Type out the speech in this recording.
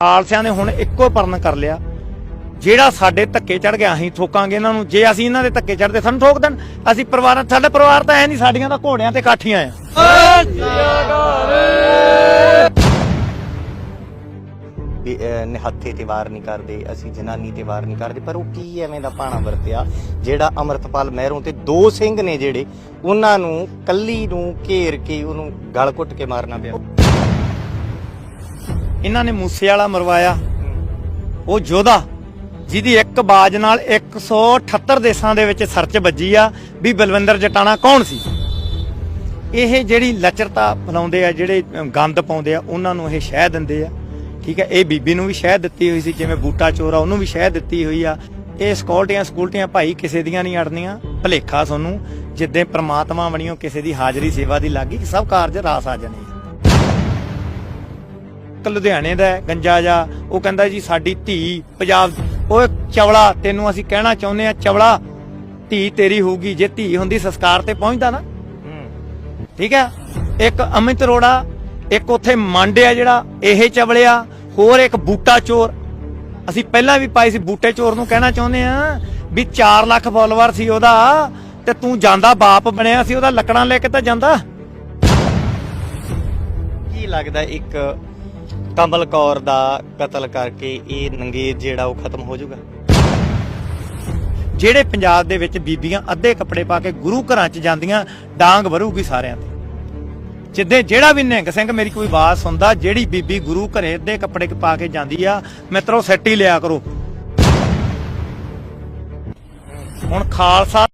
ਖਾਲਸਿਆਂ ਨੇ ਹੁਣ ਇੱਕੋ ਪਰਨ ਕਰ ਲਿਆ। ਜਿਹੜਾ ਸਾਡੇ ਧੱਕੇ ਚੜ ਗਿਆ ਅਸੀਂ ਠੋਕਾਂਗੇ ਇਹਨਾਂ ਨੂੰ। ਜੇ ਅਸੀਂ ਇਹਨਾਂ ਦੇ ਧੱਕੇ ਚੜਦੇ ਸਾਨੂੰ ਠੋਕ ਦੇਣ। ਅਸੀਂ ਪਰਿਵਾਰ, ਸਾਡਾ ਪਰਿਵਾਰ ਤਾਂ ਐ ਨਹੀਂ, ਸਾਡੀਆਂ ਤਾਂ ਘੋੜਿਆਂ ਤੇ ਕਾਠੀਆਂ ਆ। ਨਿਹੱਥੇ ਤੇ ਵਾਰ ਨਹੀਂ ਕਰਦੇ, ਅਸੀਂ ਜਨਾਨੀ ਤੇ ਵਾਰ ਨਹੀਂ ਕਰਦੇ, ਪਰ ਉਹ ਕੀ ਐਵੇਂ ਦਾ ਪਾਣਾ ਵਰਤਿਆ? ਜਿਹੜਾ ਅਮਰਤਪਾਲ ਮਹਿਰੋਂ ਤੇ ਦੋ ਸਿੰਘ ਨੇ ਜਿਹੜੇ, ਉਹਨਾਂ ਨੂੰ ਕੱਲੀ ਨੂੰ ਘੇਰ ਕੇ ਉਹਨੂੰ ਗਲ ਘੁੱਟ ਕੇ ਮਾਰਨਾ ਪਿਆ। ਇਹਨਾਂ ਨੇ ਮੂਸੇ ਵਾਲਾ ਮਰਵਾਇਆ। ਉਹ ਯੋਧਾ, ਜਿਹਦੀ ਇੱਕ ਬਾਜ ਨਾਲ 178 ਦੇਸ਼ਾਂ ਦੇ ਵਿੱਚ ਸਰਚ ਵੱਜੀ ਆ ਵੀ ਬਲਵਿੰਦਰ ਜਟਾਣਾ ਕੌਣ ਸੀ। ਇਹ ਜਿਹੜੀ ਲਚਰਤਾ ਬਣਾਉਂਦੇ ਆ, ਜਿਹੜੇ ਗੰਦ ਪਾਉਂਦੇ ਆ, ਉਹਨਾਂ ਨੂੰ ਇਹ ਸ਼ਹਿ ਦਿੰਦੇ ਆ। ਠੀਕ ਹੈ ਇਹ ਬੀਬੀ ਨੂੰ ਵੀ ਸ਼ਹਿ ਦਿੱਤੀ ਹੋਈ ਸੀ, ਜਿਵੇਂ ਬੂਟਾ ਚੋਰਾ, ਉਹਨੂੰ ਵੀ ਸ਼ਹਿ ਦਿੱਤੀ ਹੋਈ ਆ। ਇਹ ਸਕਿਉਰਟੀਆਂ ਸਕੂਲਟੀਆਂ ਭਾਈ ਕਿਸੇ ਦੀਆਂ ਨਹੀਂ ਅੜਨੀਆਂ, ਭਲੇਖਾ ਤੁਹਾਨੂੰ ਜਿੱਦਾਂ ਪ੍ਰਮਾਤਮਾ ਬਣਿਓ ਕਿਸੇ ਦੀ ਹਾਜ਼ਰੀ, ਸੇਵਾ ਦੀ ਲੱਗੀ, ਸਭ ਕਾਰਜ ਰਾਸ ਆ ਜਾਣੇ ਇੱਕ ਲੁਧਿਆਣੇ ਦਾ ਗੰਜਾ ਜਾ ਉਹ ਕਹਿੰਦਾ ਜੀ, ਸਾਡੀ ਧੀ ਪੰਜਾਬ ਓਏ, ਚਵਲਾ, ਤੈਨੂੰ ਅਸੀਂ ਕਹਿਣਾ ਚਾਹੁੰਦੇ ਆ ਚਵਲਾ, ਧੀ ਤੇਰੀ ਹੋਊਗੀ, ਜੇ ਧੀ ਹੁੰਦੀ ਸੰਸਕਾਰ ਤੇ ਪਹੁੰਚਦਾ ਨਾ। ਠੀਕ ਹੈ? ਇੱਕ ਅਮਿਤ ਅਰੋੜਾ, ਇੱਕ ਉੱਥੇ ਮੰਡਿਆ ਜਿਹੜਾ, ਇਹ ਚਵਲਿਆ ਹੋਰ ਇੱਕ ਬੂਟਾ ਚੋਰ। ਅਸੀਂ ਪਹਿਲਾਂ ਵੀ ਪਾਈ ਸੀ, ਬੂਟੇ ਚੋਰ ਨੂੰ ਕਹਿਣਾ ਚਾਹੁੰਦੇ ਆ ਵੀ 4 ਲੱਖ ਫਾਲੋਅਰ ਸੀ ਉਹਦਾ, ਤੇ ਤੂੰ ਜਾਂਦਾ ਬਾਪ ਬਣਿਆ ਸੀ, ਉਹਦਾ ਲੱਕੜਾਂ ਲੈ ਕੇ ਤਾਂ ਜਾਂਦਾ। ਕੀ ਲੱਗਦਾ ਇੱਕ ਕਮਲ ਕੌਰ ਦਾ ਕਤਲ ਕਰਕੇ ਇਹ ਨੰਗੇਜ ਜਿਹੜਾ ਉਹ ਖਤਮ ਹੋ ਜਾਊਗਾ। ਜਿਹੜੇ ਪੰਜਾਬ ਦੇ ਵਿੱਚ ਬੀਬੀਆਂ ਅੱਧੇ ਕੱਪੜੇ ਪਾ ਕੇ ਗੁਰੂ ਘਰਾਂ 'ਚ ਜਾਂਦੀਆਂ, ਡਾਂਗ ਵਰੂਗੀ ਸਾਰਿਆਂ ਤੇ। ਜਿੱਦੇ ਜਿਹੜਾ ਵੀ ਨਿਹੰਗ ਸਿੰਘ ਮੇਰੀ ਕੋਈ ਆਵਾਜ਼ ਸੁਣਦਾ, ਜਿਹੜੀ ਬੀਬੀ ਗੁਰੂ ਘਰੇ ਅੱਧੇ ਕੱਪੜੇ ਪਾ ਕੇ ਜਾਂਦੀ ਆ, ਮਿੱਤਰੋ ਸੈੱਟ ਹੀ ਲਿਆ ਕਰੋ। ਹੁਣ ਖਾਲਸਾ